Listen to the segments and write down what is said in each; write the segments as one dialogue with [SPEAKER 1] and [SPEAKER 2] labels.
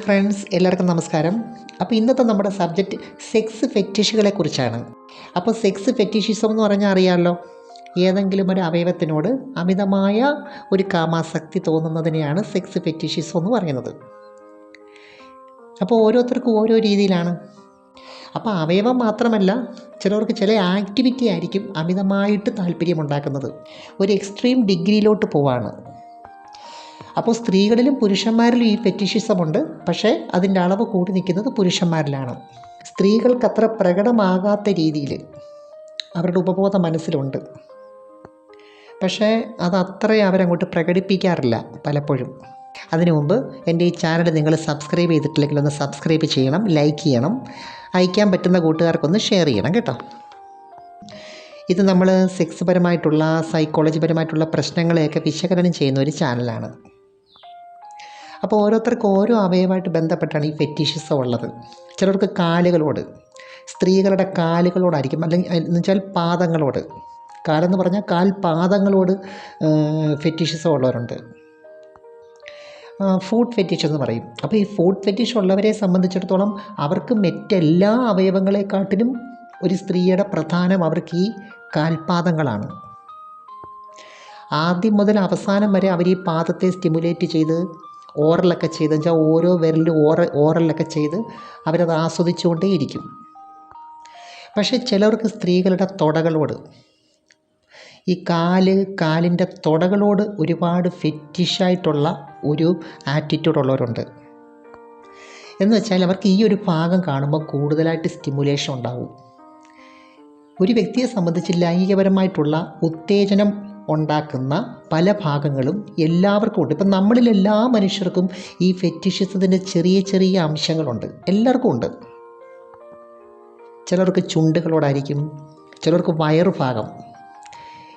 [SPEAKER 1] Friends എല്ലാവർക്കും നമസ്കാരം. അപ്പോൾ ഇന്നത്തെ നമ്മുടെ സബ്ജക്റ്റ് സെക്സ് ഫെറ്റിഷുകളെ കുറിച്ചാണ്. അപ്പോൾ സെക്സ് ഫെറ്റിഷിസം എന്ന് പറഞ്ഞാൽ അറിയാമല്ലോ ഏതെങ്കിലും ഒരു അവയവത്തിനോട് അമിതമായ ഒരു കാമാസക്തി തോന്നുന്നതിനെയാണ് സെക്സ് ഫെറ്റിഷിസം എന്ന് പറയുന്നത്. അപ്പോൾ ഓരോരുത്തർക്കും ഓരോ രീതിയിലാണ്. അപ്പോൾ അവയവം മാത്രമല്ല ചിലർക്ക് ചില ആക്ടിവിറ്റി ആയിരിക്കും അമിതമായിട്ട് താല്പര്യമുണ്ടാക്കുന്നത് ഒരു എക്സ്ട്രീം ഡിഗ്രിയിലോട്ട് പോവാണ്. അപ്പോൾ സ്ത്രീകളിലും പുരുഷന്മാരിലും ഈ ഫെറ്റിഷിസമുണ്ട് പക്ഷേ അതിന്റെ അളവ് കൂടി നിൽക്കുന്നത് പുരുഷന്മാരിലാണ്. സ്ത്രീകൾക്കത്ര പ്രകടമാകാത്ത രീതിയിൽ അവരുടെ ഉപബോധ മനസ്സിലുണ്ട്. പക്ഷേ അത് അത്രയും അവരങ്ങോട്ട് പ്രകടിപ്പിക്കാറില്ല പലപ്പോഴും. അതിനു മുമ്പ് എന്റെ ഈ ചാനൽ നിങ്ങൾ സബ്സ്ക്രൈബ് ചെയ്തിട്ടില്ലെങ്കിൽ ഒന്ന് സബ്സ്ക്രൈബ് ചെയ്യണം ലൈക്ക് ചെയ്യണം അയക്കാൻ പറ്റുന്ന കൂട്ടുകാർക്കൊന്ന് ഷെയർ ചെയ്യണം കേട്ടോ. ഇത് നമ്മൾ സെക്സ് പരമായിട്ടുള്ള സൈക്കോളജി പരമായിട്ടുള്ള പ്രശ്നങ്ങളെയൊക്കെ വിശകലനം ചെയ്യുന്ന ഒരു ചാനലാണ്. അപ്പോൾ ഓരോരുത്തർക്കും ഓരോ അവയവമായിട്ട് ബന്ധപ്പെട്ടാണ് ഈ ഫെറ്റിഷിസം ഉള്ളത്. ചിലർക്ക് കാലുകളോട് സ്ത്രീകളുടെ കാലുകളോടായിരിക്കും അല്ലെങ്കിൽ എന്ന് വെച്ചാൽ പാദങ്ങളോട്. കാലെന്ന് പറഞ്ഞാൽ കാൽ പാദങ്ങളോട് ഫെറ്റിഷിസം ഉള്ളവരുണ്ട്. ഫുഡ് ഫെറ്റിഷ് എന്ന് പറയും. അപ്പോൾ ഈ ഫുഡ് ഫെറ്റിഷ് ഉള്ളവരെ സംബന്ധിച്ചിടത്തോളം അവർക്ക് മറ്റെല്ലാ അവയവങ്ങളെക്കാട്ടിലും ഒരു സ്ത്രീയുടെ പ്രധാനം അവർക്ക് ഈ കാൽപാദങ്ങളാണ്. ആദ്യം മുതൽ അവസാനം വരെ അവർ ഈ പാദത്തെ സ്റ്റിമുലേറ്റ് ചെയ്ത് ഓറലൊക്കെ ചെയ്ത് വെച്ചാൽ ഓരോ വിരലിലും ഓറ ഓറലൊക്കെ ചെയ്ത് അവരത് ആസ്വദിച്ചുകൊണ്ടേയിരിക്കും പക്ഷേ ചിലർക്ക് സ്ത്രീകളുടെ തുടകളോട് ഈ കാൽ കാലിന്റെ തുടകളോട് ഒരുപാട് ഫെറ്റിഷായിട്ടുള്ള ഒരു ആറ്റിറ്റ്യൂഡ് ഉള്ളവരുണ്ട് എന്ന് വെച്ചാൽ അവർക്ക് ഈ ഒരു ഭാഗം കാണുമ്പോൾ കൂടുതലായിട്ട് സ്റ്റിമുലേഷൻ ഉണ്ടാവും. ഒരു വ്യക്തിയെ സംബന്ധിച്ച് ലൈംഗികപരമായിട്ടുള്ള ഉത്തേജനം ഉണ്ടാക്കുന്ന പല ഭാഗങ്ങളും എല്ലാവർക്കും ഉണ്ട്. ഇപ്പം നമ്മളിൽ എല്ലാ മനുഷ്യർക്കും ഈ ഫെറ്റിഷിസത്തിന്റെ ചെറിയ ചെറിയ അംശങ്ങളുണ്ട്. എല്ലാവർക്കും ഉണ്ട്. ചിലർക്ക് ചുണ്ടുകളോടായിരിക്കും ചിലർക്ക് വയറുഭാഗം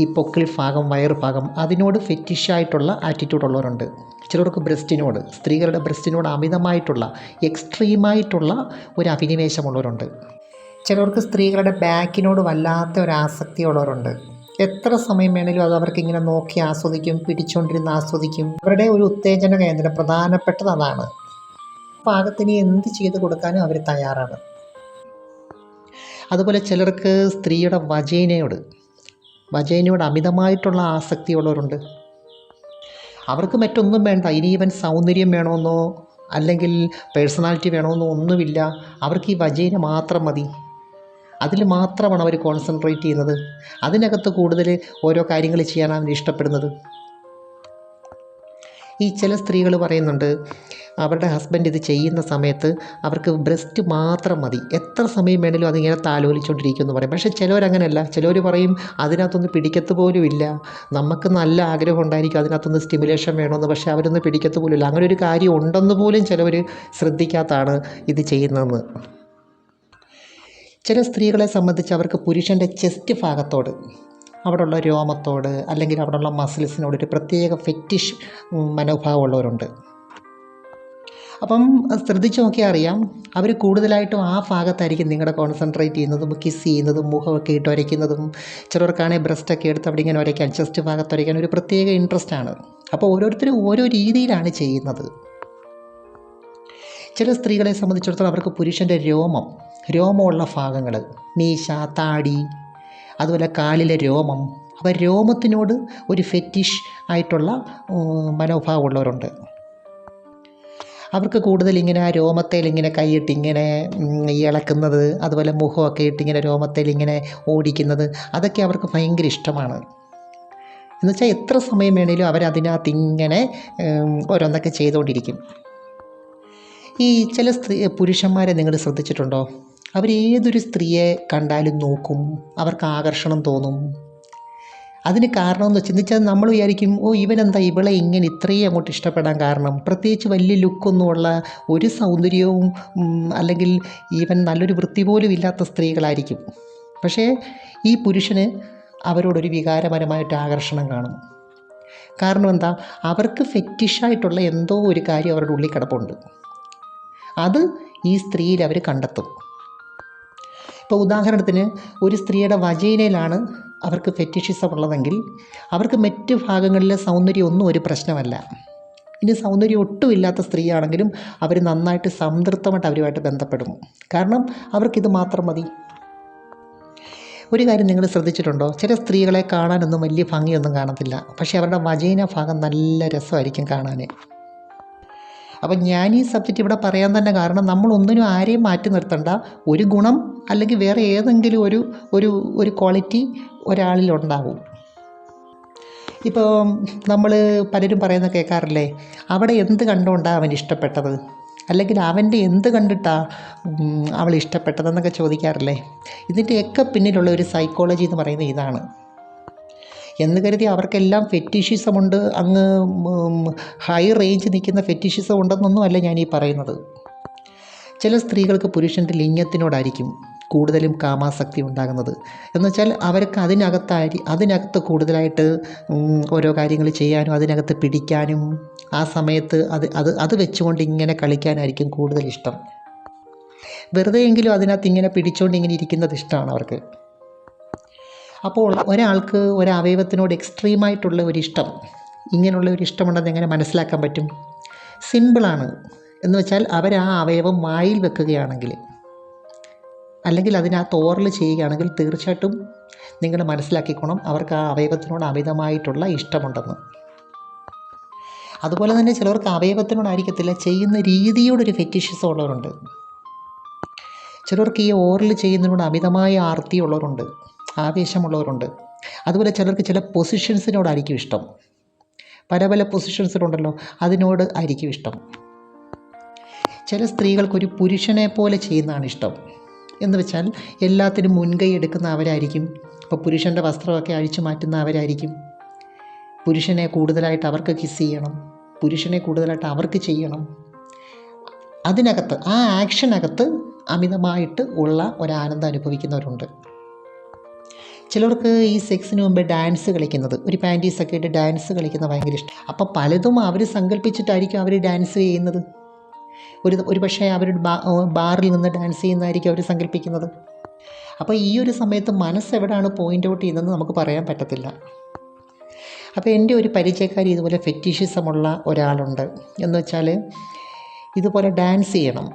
[SPEAKER 1] ഈ പൊക്കിൾ ഭാഗം വയറുഭാഗം അതിനോട് ഫെറ്റിഷായിട്ടുള്ള ആറ്റിറ്റ്യൂഡ് ഉള്ളവരുണ്ട്. ചിലർക്ക് ബ്രസ്റ്റിനോട് സ്ത്രീകളുടെ ബ്രസ്റ്റിനോട് അമിതമായിട്ടുള്ള എക്സ്ട്രീമായിട്ടുള്ള ഒരു അഭിനിവേശമുള്ളവരുണ്ട്. ചിലർക്ക് സ്ത്രീകളുടെ ബാക്കിനോട് വല്ലാത്ത ഒരു ആസക്തി ഉള്ളവരുണ്ട് എത്ര സമയം വേണേലും അത് അവർക്ക് ഇങ്ങനെ നോക്കി ആസ്വദിക്കും പിടിച്ചുകൊണ്ടിരുന്ന് ആസ്വദിക്കും. അവരുടെ ഒരു ഉത്തേജന കേന്ദ്രം പ്രധാനപ്പെട്ടത് അതാണ്. പാകത്തിന് എന്ത് ചെയ്ത് കൊടുക്കാനും അവർ തയ്യാറാണ്. അതുപോലെ ചിലർക്ക് സ്ത്രീയുടെ വചേനയോട് വചേനയോട് അമിതമായിട്ടുള്ള ആസക്തിയുള്ളവരുണ്ട്. അവർക്ക് മറ്റൊന്നും വേണ്ട. ഇനി ഇവൻ സൗന്ദര്യം വേണമെന്നോ അല്ലെങ്കിൽ പേഴ്സണാലിറ്റി വേണമെന്നോ ഒന്നുമില്ല. അവർക്ക് ഈ വചേന മാത്രം മതി. അതിൽ മാത്രമാണ് അവർ കോൺസെൻട്രേറ്റ് ചെയ്യുന്നത്. അതിനകത്ത് കൂടുതൽ ഓരോ കാര്യങ്ങൾ ചെയ്യാനാണ് ഇഷ്ടപ്പെടുന്നത്. ഈ ചില സ്ത്രീകൾ പറയുന്നുണ്ട് അവരുടെ ഹസ്ബൻഡ് ഇത് ചെയ്യുന്ന സമയത്ത് അവർക്ക് ബ്രസ്റ്റ് മാത്രം മതി. എത്ര സമയം വേണേലും അതിങ്ങനെ താലോലിച്ചുകൊണ്ടിരിക്കും എന്ന് പറയും. പക്ഷേ ചിലവരങ്ങനെയല്ല ചിലവർ പറയും അതിനകത്തൊന്ന് പിടിക്കത്ത് പോലും ഇല്ല. നമുക്ക് നല്ല ആഗ്രഹം ഉണ്ടായിരിക്കും അതിനകത്തൊന്ന് സ്റ്റിമുലേഷൻ വേണമെന്ന്. പക്ഷേ അവരൊന്ന് പിടിക്കത്ത് പോലും ഇല്ല. അങ്ങനെ ഒരു കാര്യം ഉണ്ടെന്ന് പോലും ചിലവർ ശ്രദ്ധിക്കാത്താണ് ഇത് ചെയ്യുന്നതെന്ന്. ചില സ്ത്രീകളെ സംബന്ധിച്ച് അവർക്ക് പുരുഷന്റെ ചെസ്റ്റ് ഭാഗത്തോട് അവിടെയുള്ള രോമത്തോട് അല്ലെങ്കിൽ അവിടെയുള്ള മസിൽസിനോട് ഒരു പ്രത്യേക ഫെറ്റിഷ് മനോഭാവമുള്ളവരുണ്ട്. അപ്പം ശ്രദ്ധിച്ച് നോക്കിയാൽ അറിയാം അവർ കൂടുതലായിട്ടും ആ ഭാഗത്തായിരിക്കും നിങ്ങളുടെ കോൺസെൻട്രേറ്റ് ചെയ്യുന്നതും കിസ് ചെയ്യുന്നതും മുഖമൊക്കെ ഇട്ട് വരയ്ക്കുന്നതും ചിലർക്കാണെങ്കിൽ ബ്രസ്റ്റൊക്കെ എടുത്ത് അവിടെ ഇങ്ങനെ വരയ്ക്കാൻ ചെസ്റ്റ് ഭാഗത്ത് വരയ്ക്കാൻ ഒരു പ്രത്യേക ഇൻട്രസ്റ്റ് ആണ്. അപ്പോൾ ഓരോരുത്തരും ഓരോ രീതിയിലാണ് ചെയ്യുന്നത്. ചില സ്ത്രീകളെ സംബന്ധിച്ചിടത്തോളം അവർക്ക് പുരുഷന്റെ രോമം രോമമുള്ള ഭാഗങ്ങൾ മീശ താടി അതുപോലെ കാലിലെ രോമം. അപ്പോൾ രോമത്തിനോട് ഒരു ഫെറ്റിഷ് ആയിട്ടുള്ള മനോഭാവമുള്ളവരുണ്ട്. അവർക്ക് കൂടുതൽ ഇങ്ങനെ ആ രോമത്തേൽ ഇങ്ങനെ കൈയിട്ട് ഇങ്ങനെ ഇളക്കുന്നത് അതുപോലെ മുഖമൊക്കെ ഇട്ട് ഇങ്ങനെ രോമത്തേൽ ഇങ്ങനെ ഓടിക്കുന്നത് അതൊക്കെ അവർക്ക് ഭയങ്കര ഇഷ്ടമാണ്. എന്ന് വെച്ചാൽ എത്ര സമയം വേണേലും അവരതിനകത്ത് ഇങ്ങനെ ഓരോന്നൊക്കെ ചെയ്തുകൊണ്ടിരിക്കും ഈ ചില സ്ത്രീ പുരുഷന്മാരെ നിങ്ങൾ ശ്രദ്ധിച്ചിട്ടുണ്ടോ? അവർ ഏതൊരു സ്ത്രീയെ കണ്ടാലും നോക്കും. അവർക്ക് ആകർഷണം തോന്നും. അതിന് കാരണമെന്ന് ചിന്തിച്ചാൽ നമ്മൾ വിചാരിക്കും ഓ ഇവനെന്താ ഇവളെ ഇങ്ങനെ ഇത്രയും അങ്ങോട്ട് ഇഷ്ടപ്പെടാൻ കാരണം? പ്രത്യേകിച്ച് വലിയ ലുക്കൊന്നുമുള്ള ഒരു സൗന്ദര്യവും അല്ലെങ്കിൽ ഇവൻ നല്ലൊരു വൃത്തി പോലും ഇല്ലാത്ത സ്ത്രീകളായിരിക്കും. പക്ഷേ ഈ പുരുഷന് അവരോടൊരു വികാരപരമായിട്ട് ആകർഷണം കാണും. കാരണം എന്താ? അവർക്ക് ഫെറ്റിഷായിട്ടുള്ള എന്തോ ഒരു കാര്യം അവരുടെ ഉള്ളിൽ കിടപ്പുണ്ട്. അത് ഈ സ്ത്രീയിൽ അവർ കണ്ടെത്തും. ഇപ്പോൾ ഉദാഹരണത്തിന് ഒരു സ്ത്രീയുടെ വജൈനയിലാണ് അവർക്ക് ഫെറ്റിഷിസം ഉള്ളതെങ്കിൽ അവർക്ക് മറ്റ് ഭാഗങ്ങളിലെ സൗന്ദര്യം ഒന്നും ഒരു പ്രശ്നമല്ല. ഇനി സൗന്ദര്യം ഒട്ടും ഇല്ലാത്ത സ്ത്രീയാണെങ്കിലും അവർ നന്നായിട്ട് സംതൃപ്തമായിട്ട് അവരുമായിട്ട് ബന്ധപ്പെടും. കാരണം അവർക്കിത് മാത്രം മതി. ഒരു കാര്യം നിങ്ങൾ ശ്രദ്ധിച്ചിട്ടുണ്ടോ? ചില സ്ത്രീകളെ കാണാനൊന്നും വലിയ ഭംഗിയൊന്നും കാണത്തില്ല. പക്ഷേ അവരുടെ വജൈന ഭാഗം നല്ല രസമായിരിക്കും കാണാൻ അപ്പം ഞാൻ ഈ സബ്ജക്റ്റ് ഇവിടെ പറയാൻ തന്നെ കാരണം നമ്മൾ ഒന്നിനും ആരെയും മാറ്റി നിർത്തണ്ട. ഒരു ഗുണം അല്ലെങ്കിൽ വേറെ ഏതെങ്കിലും ഒരു ഒരു ഒരു ക്വാളിറ്റി ഒരാളിൽ ഉണ്ടാവും. ഇപ്പോൾ നമ്മൾ പലരും പറയുന്ന കേൾക്കാറില്ലേ? അവിടെ എന്ത് കണ്ടുകൊണ്ടാണ് അവൻ ഇഷ്ടപ്പെട്ടത്? അല്ലെങ്കിൽ അവന്റെ എന്ത് കണ്ടിട്ടാ അവൾ ഇഷ്ടപ്പെട്ടതെന്നൊക്കെ ചോദിക്കാറില്ലേ? ഇതിന്റെയൊക്കെ പിന്നിലുള്ള ഒരു സൈക്കോളജി എന്ന് പറയുന്നത് ഇതാണ്. എന്ന് കരുതി അവർക്കെല്ലാം ഫെറ്റിഷിസം ഉണ്ട് അങ്ങ് ഹൈ റേഞ്ച് നിൽക്കുന്ന ഫെറ്റിഷിസം ഉണ്ടെന്നൊന്നുമല്ല ഞാൻ ഈ പറയുന്നത്. ചില സ്ത്രീകൾക്ക് പുരുഷന്റെ ലിംഗത്തിനോടായിരിക്കും കൂടുതലും കാമാസക്തി ഉണ്ടാകുന്നത്. എന്ന് വെച്ചാൽ അവർക്ക് അതിനകത്തായി അതിനകത്ത് കൂടുതലായിട്ട് ഓരോ കാര്യങ്ങൾ ചെയ്യാനും അതിനകത്ത് പിടിക്കാനും ആ സമയത്ത് അത് അത് അത് വെച്ചുകൊണ്ട് ഇങ്ങനെ കളിക്കാനായിരിക്കും കൂടുതൽ ഇഷ്ടം. വെറുതെയെങ്കിലും അതിനകത്ത് ഇങ്ങനെ പിടിച്ചുകൊണ്ട് ഇങ്ങനെ ഇരിക്കുന്നത് ഇഷ്ടമാണ് അവർക്ക്. അപ്പോൾ ഒരാൾക്ക് ഒരവയവത്തിനോട് എക്സ്ട്രീമായിട്ടുള്ള ഇഷ്ടം ഇങ്ങനെയുള്ള ഒരു ഇഷ്ടമുണ്ടെന്ന് എങ്ങനെ മനസ്സിലാക്കാൻ പറ്റും? സിമ്പിളാണ് എന്ന് വെച്ചാൽ അവർ ആ അവയവം വായിൽ വെക്കുകയാണെങ്കിൽ അല്ലെങ്കിൽ അതിനകത്ത് ഓറൽ ചെയ്യുകയാണെങ്കിൽ തീർച്ചയായിട്ടും നിങ്ങൾ മനസ്സിലാക്കിക്കോണം അവർക്ക് ആ അവയവത്തിനോട് അമിതമായിട്ടുള്ള ഇഷ്ടമുണ്ടെന്ന്. അതുപോലെ തന്നെ ചിലവർക്ക് അവയവത്തിനോടായിരിക്കത്തില്ല ചെയ്യുന്ന രീതിയോടൊരു ഫെറ്റിഷിസം ഉള്ളവരുണ്ട്. ചിലർക്ക് ഈ ഓറൽ ചെയ്യുന്നതിനോട് അമിതമായ ആർത്തിയുള്ളവരുണ്ട്. ആവേശമുള്ളവരുണ്ട്. അതുപോലെ ചിലർക്ക് ചില പൊസിഷൻസിനോടായിരിക്കും ഇഷ്ടം. പല പല പൊസിഷൻസിലുണ്ടല്ലോ അതിനോട് ആയിരിക്കും ഇഷ്ടം. ചില സ്ത്രീകൾക്കൊരു പുരുഷനെ പോലെ ചെയ്യുന്നതാണ് ഇഷ്ടം. എന്ന് വെച്ചാൽ എല്ലാത്തിനും മുൻകൈ എടുക്കുന്ന അവരായിരിക്കും. ഇപ്പോൾ പുരുഷന്റെ വസ്ത്രമൊക്കെ അഴിച്ചു മാറ്റുന്ന അവരായിരിക്കും. പുരുഷനെ കൂടുതലായിട്ട് അവർക്ക് കിസ് ചെയ്യണം. പുരുഷനെ കൂടുതലായിട്ട് അവർക്ക് ചെയ്യണം. അതിനകത്ത് ആ ആക്ഷനകത്ത് അമിതമായിട്ട് ഉള്ള ഒരാനന്ദം അനുഭവിക്കുന്നവരുണ്ട്. ചിലർക്ക് ഈ സെക്സിന് മുമ്പ് ഡാൻസ് കളിക്കുന്നത് ഒരു പാന്റീസൊക്കെ ഇട്ട് ഡാൻസ് കളിക്കുന്നത് ഭയങ്കര ഇഷ്ടം. അപ്പോൾ പലതും അവർ സങ്കല്പിച്ചിട്ടായിരിക്കും അവർ ഡാൻസ് ചെയ്യുന്നത്. ഒരു ഒരു പക്ഷേ അവർ ബാറിൽ നിന്ന് ഡാൻസ് ചെയ്യുന്നതായിരിക്കും അവർ സങ്കല്പിക്കുന്നത്. അപ്പോൾ ഈ ഒരു സമയത്ത് മനസ്സ് എവിടെയാണ് പോയിന്റ് ഔട്ട് ചെയ്യുന്നതെന്ന് നമുക്ക് പറയാൻ പറ്റത്തില്ല. അപ്പോൾ എന്റെ ഒരു പരിചയക്കാരി ഇതുപോലെ ഫെറ്റിഷിസമുള്ള ഒരാളുണ്ട്. എന്ന് വെച്ചാൽ ഇതുപോലെ ഡാൻസ് ചെയ്യണം.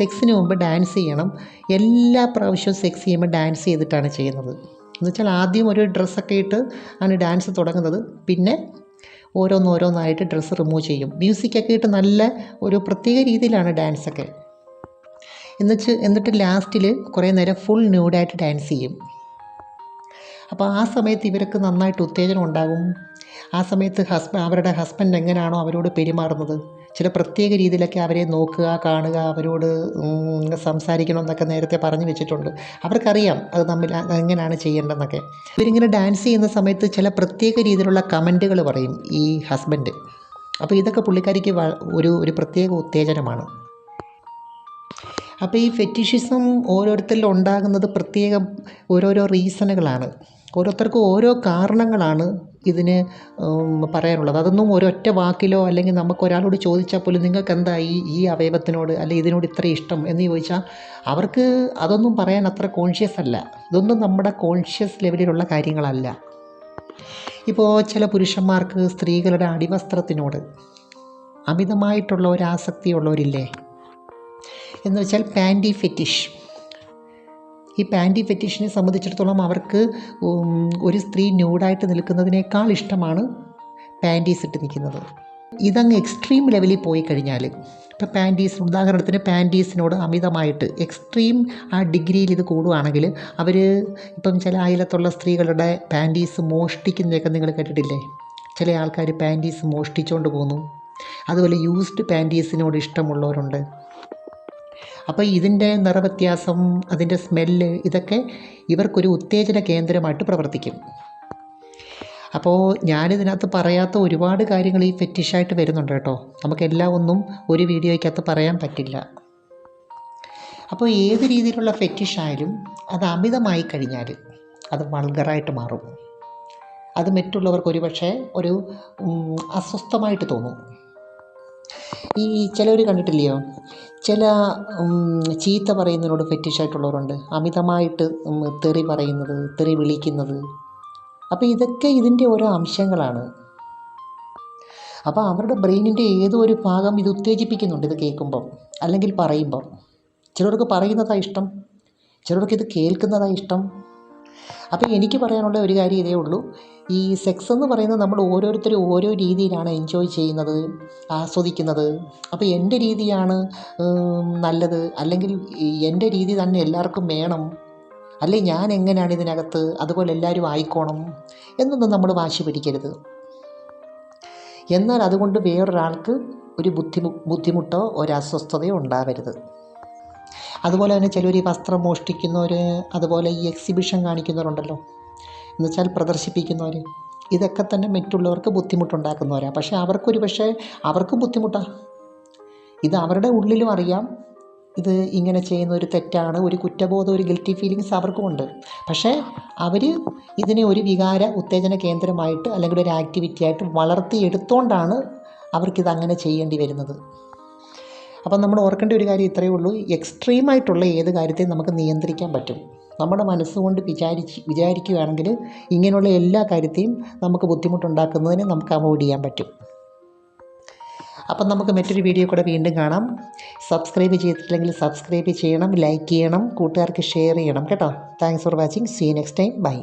[SPEAKER 1] സെക്സിന് മുമ്പ് ഡാൻസ് ചെയ്യണം. എല്ലാ പ്രാവശ്യവും സെക്സ് ചെയ്യുമ്പോൾ ഡാൻസ് ചെയ്തിട്ടാണ് ചെയ്യുന്നത്. എന്ന് വെച്ചാൽ ആദ്യം ഒരു ഡ്രസ്സൊക്കെ ഇട്ട് ആണ് ഡാൻസ് തുടങ്ങുന്നത്. പിന്നെ ഓരോന്നോരോന്നായിട്ട് ഡ്രസ്സ് റിമൂവ് ചെയ്യും. മ്യൂസിക്കൊക്കെ ഇട്ട് നല്ല ഒരു പ്രത്യേക രീതിയിലാണ് ഡാൻസൊക്കെ. എന്നുവെച്ച് എന്നിട്ട് ലാസ്റ്റിൽ കുറേ നേരം ഫുൾ ന്യൂഡായിട്ട് ഡാൻസ് ചെയ്യും. അപ്പോൾ ആ സമയത്ത് ഇവർക്ക് നന്നായിട്ട് ഉത്തേജനം ഉണ്ടാകും ആ സമയത്ത് ഹസ്ബ അവരുടെ ഹസ്ബൻഡ് എങ്ങനെയാണോ അവരോട് പെരുമാറുന്നത്. ചില പ്രത്യേക രീതിയിലൊക്കെ അവരെ നോക്കുക കാണുക അവരോട് സംസാരിക്കണം എന്നൊക്കെ നേരത്തെ പറഞ്ഞു വെച്ചിട്ടുണ്ട്. അവർക്കറിയാം അത് തമ്മിൽ എങ്ങനെയാണ് ചെയ്യേണ്ടതെന്നൊക്കെ. ഇവരിങ്ങനെ ഡാൻസ് ചെയ്യുന്ന സമയത്ത് ചില പ്രത്യേക രീതിയിലുള്ള കമന്റുകൾ പറയും ഈ ഹസ്ബൻഡ് അപ്പോൾ ഇതൊക്കെ പുള്ളിക്കാരിക്ക് ഒരു ഒരു പ്രത്യേക ഉത്തേജനമാണ്. അപ്പോൾ ഈ ഫെറ്റിഷിസം ഓരോരുത്തരിലും ഉണ്ടാകുന്നത് പ്രത്യേകം ഓരോരോ റീസണുകളാണ് ഓരോരുത്തർക്കും ഓരോ കാരണങ്ങളാണ് ഇതിന് പറയാനുള്ളത്. അതൊന്നും ഒരൊറ്റ വാക്കിലോ അല്ലെങ്കിൽ നമുക്ക് ഒരാളോട് ചോദിച്ചാൽ പോലും നിങ്ങൾക്ക് എന്താ ഈ ഈ അവയവത്തിനോട് അല്ലെങ്കിൽ ഇതിനോട് ഇത്ര ഇഷ്ടം എന്ന് ചോദിച്ചാൽ അവർക്ക് അതൊന്നും പറയാൻ അത്ര കോൺഷ്യസ് അല്ല. ഇതൊന്നും നമ്മുടെ കോൺഷ്യസ് ലെവലിലുള്ള കാര്യങ്ങളല്ല. ഇപ്പോൾ ചില പുരുഷന്മാർക്ക് സ്ത്രീകളുടെ അടിവസ്ത്രത്തിനോട് അമിതമായിട്ടുള്ള ഒരു ആസക്തിയുള്ളവരില്ലേ എന്ന് വെച്ചാൽ പാന്റി ഫെറ്റിഷ് ഈ പാന്റി ഫെറ്റിഷിനെ സംബന്ധിച്ചിടത്തോളം അവർക്ക് ഒരു സ്ത്രീ ന്യൂഡായിട്ട് നിൽക്കുന്നതിനേക്കാൾ ഇഷ്ടമാണ് പാന്റീസ് ഇട്ട് നിൽക്കുന്നത്. ഇതങ്ങ് എക്സ്ട്രീം ലെവലിൽ പോയി കഴിഞ്ഞാൽ ഇപ്പോൾ പാന്റീസ് ഉദാഹരണത്തിന് പാന്റീസിനോട് അമിതമായിട്ട് എക്സ്ട്രീം ആ ഡിഗ്രിയിൽ ഇത് കൂടുകയാണെങ്കിൽ അവർ ഇപ്പം ചില അയലത്തുള്ള സ്ത്രീകളുടെ പാന്റീസ് മോഷ്ടിക്കുന്നതൊക്കെ നിങ്ങൾ കേട്ടിട്ടില്ലേ? ചില ആൾക്കാർ പാന്റീസ് മോഷ്ടിച്ചുകൊണ്ട് പോകുന്നു അതുപോലെ യൂസ്ഡ് പാന്റീസിനോട് ഇഷ്ടമുള്ളവരുണ്ട്. അപ്പോൾ ഇതിന്റെ നിറവ്യത്യാസം അതിന്റെ സ്മെല്ല് ഇതൊക്കെ ഇവർക്കൊരു ഉത്തേജന കേന്ദ്രമായിട്ട് പ്രവർത്തിക്കും. അപ്പോൾ ഞാനിതിനകത്ത് പറയാത്ത ഒരുപാട് കാര്യങ്ങൾ ഈ ഫെറ്റിഷായിട്ട് വരുന്നുണ്ട് കേട്ടോ. നമുക്കെല്ലാം ഒന്നും ഒരു വീഡിയോയ്ക്കകത്ത് പറയാൻ പറ്റില്ല. അപ്പോൾ ഏത് രീതിയിലുള്ള ഫെറ്റിഷായാലും അത് അമിതമായി കഴിഞ്ഞാൽ അത് വൾഗറായിട്ട് മാറും. അത് മറ്റുള്ളവർക്ക് ഒരുപക്ഷെ ഒരു അസ്വസ്ഥമായിട്ട് തോന്നും. ഈ ചിലവർ കണ്ടിട്ടില്ലയോ? ചില ചീത്ത പറയുന്നതിനോട് ഫെറ്റിഷായിട്ടുള്ളവരുണ്ട് അമിതമായിട്ട് തെറി പറയുന്നത് തെറി വിളിക്കുന്നത്. അപ്പോൾ ഇതൊക്കെ ഇതിന്റെ ഓരോ അംശങ്ങളാണ്. അപ്പോൾ അവരുടെ ബ്രെയിനിന്റെ ഏതോ ഒരു ഭാഗം ഇത് ഉത്തേജിപ്പിക്കുന്നുണ്ട് ഇത് കേൾക്കുമ്പം. അല്ലെങ്കിൽ പറയുമ്പം. ചിലർക്ക് പറയുന്നതാണ് ഇഷ്ടം. ചിലർക്ക് ഇത് കേൾക്കുന്നതാണ് ഇഷ്ടം. അപ്പോൾ എനിക്ക് പറയാനുള്ള ഒരു കാര്യം ഇതേ ഉള്ളൂ. ഈ സെക്സ് എന്ന് പറയുന്നത് നമ്മൾ ഓരോരുത്തരും ഓരോ രീതിയിലാണ് എൻജോയ് ചെയ്യുന്നത് ആസ്വദിക്കുന്നത്. അപ്പോൾ എന്റെ രീതിയാണ് നല്ലത്. അല്ലെങ്കിൽ എന്റെ രീതി തന്നെ എല്ലാവർക്കും വേണം. അല്ലെ ഞാൻ എങ്ങനെയാണ് ഇതിനകത്ത് അതുപോലെ എല്ലാവരും ആയിക്കോണം എന്നൊന്നും നമ്മൾ വാശി പിടിക്കരുത്. എന്നാൽ അതുകൊണ്ട് വേറൊരാൾക്ക് ഒരു ബുദ്ധിമു ബുദ്ധിമുട്ടോ ഒരു ഉണ്ടാവരുത്. അതുപോലെ തന്നെ ചിലർ ഈ വസ്ത്രം മോഷ്ടിക്കുന്നവർ അതുപോലെ ഈ എക്സിബിഷൻ കാണിക്കുന്നവരുണ്ടല്ലോ. എന്നുവെച്ചാൽ പ്രദർശിപ്പിക്കുന്നവർ ഇതൊക്കെ തന്നെ മറ്റുള്ളവർക്ക് ബുദ്ധിമുട്ടുണ്ടാക്കുന്നവരാണ് പക്ഷേ അവർക്കൊരു പക്ഷേ അവർക്കും ബുദ്ധിമുട്ടാണ് ഇത് അവരുടെ ഉള്ളിലും അറിയാം. ഇത് ഇങ്ങനെ ചെയ്യുന്ന ഒരു തെറ്റാണ്. ഒരു കുറ്റബോധം ഒരു ഗിൽറ്റി ഫീലിങ്സ് അവർക്കും ഉണ്ട്. പക്ഷേ അവർ ഇതിനെ ഒരു വികാര ഉത്തേജന കേന്ദ്രമായിട്ട് അല്ലെങ്കിൽ ഒരു ആക്ടിവിറ്റി ആയിട്ട് വളർത്തിയെടുത്തോണ്ടാണ് അവർക്കിത് അങ്ങനെ ചെയ്യേണ്ടി വരുന്നത്. അപ്പം നമ്മൾ ഓർക്കേണ്ട ഒരു കാര്യം ഇത്രയേ ഉള്ളൂ. എക്സ്ട്രീമായിട്ടുള്ള ഏത് കാര്യത്തെയും നമുക്ക് നിയന്ത്രിക്കാൻ പറ്റും. നമ്മുടെ മനസ്സുകൊണ്ട് വിചാരിച്ച് വിചാരിക്കുകയാണെങ്കിൽ ഇങ്ങനെയുള്ള എല്ലാ കാര്യത്തെയും നമുക്ക് ബുദ്ധിമുട്ടുണ്ടാക്കുന്നതിന് നമുക്ക് അവോയ്ഡ് ചെയ്യാൻ പറ്റും. അപ്പം നമുക്ക് മറ്റൊരു വീഡിയോ കൂടെ വീണ്ടും കാണാം. സബ്സ്ക്രൈബ് ചെയ്തിട്ടില്ലെങ്കിൽ സബ്സ്ക്രൈബ് ചെയ്യണം ലൈക്ക് ചെയ്യണം കൂട്ടുകാർക്ക് ഷെയർ ചെയ്യണം. കേട്ടോ. Thanks for watching see next time bye